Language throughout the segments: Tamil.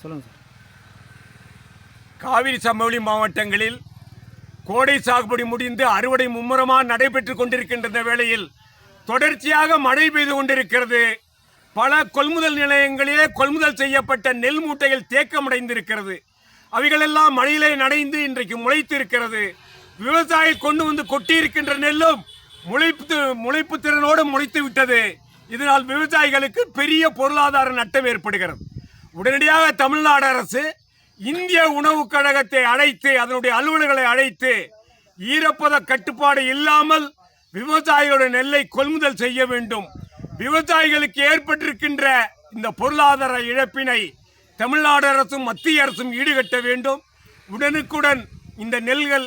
சொல்லுங்கள் சார். காவிரி சமவெளி மாவட்டங்களில் கோடை சாகுபடி முடிந்து அறுவடை மும்முரமாக நடைபெற்றுக் கொண்டிருக்கின்ற வேளையில் தொடர்ச்சியாக மழை பெய்து கொண்டிருக்கிறது. பல கொள்முதல் நிலையங்களிலே கொள்முதல் செய்யப்பட்ட நெல் மூட்டைகள் தேக்கமடைந்திருக்கிறது. அவைகளெல்லாம் மழையிலே நடைந்து இன்றைக்கு முளைத்து இருக்கிறது விவசாயி கொண்டு வந்து கொட்டியிருக்கின்ற நெல்லும் முளைப்பு முளைப்பு திறனோடு முளைத்து விட்டது இதனால் விவசாயிகளுக்கு பெரிய பொருளாதார நட்டம் ஏற்படுகிறது. உடனடியாக தமிழ்நாடு அரசு இந்திய உணவுக் கழகத்தை அழைத்து அதனுடைய அலுவலர்களை அழைத்து ஈரப்பத கட்டுப்பாடு இல்லாமல் விவசாயிகளோட நெல்லை கொள்முதல் செய்ய வேண்டும். விவசாயிகளுக்கு ஏற்பட்டிருக்கின்ற இந்த பொருளாதார இழப்பினை தமிழ்நாடு அரசும் மத்திய அரசும் ஈடுகட்ட வேண்டும். உடனுக்குடன் இந்த நெல்கள்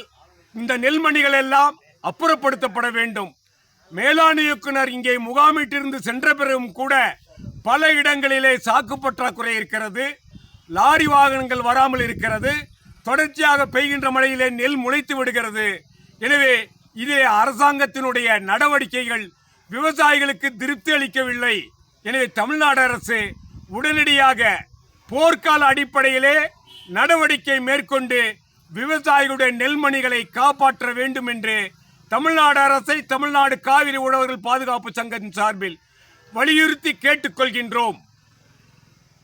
இந்த நெல்மணிகள் எல்லாம் அப்புறப்படுத்தப்பட வேண்டும். மேலாண் இயக்குனர் இங்கே முகாமிட்டிருந்து சென்ற பிறகும் கூட பல இடங்களிலே சாக்கு பற்றாக்குறை இருக்கிறது லாரி வாகனங்கள் வராமல் இருக்கிறது தொடர்ச்சியாக பெய்கின்ற மழையிலே நெல் முளைத்து விடுகிறது. எனவே இதே அரசாங்கத்தினுடைய நடவடிக்கைகள் விவசாயிகளுக்கு திருப்தி அளிக்கவில்லை. எனவே தமிழ்நாடு அரசு உடனடியாக போர்க்கால அடிப்படையிலே நடவடிக்கை மேற்கொண்டு விவசாயிகளுடைய நெல்மணிகளை காப்பாற்ற வேண்டும் என்று தமிழ்நாடு அரசை தமிழ்நாடு காவிரி உழவர்கள் பாதுகாப்பு சங்கத்தின் சார்பில் வலியுறுத்தி கேட்டுக்கொள்கின்றோம்.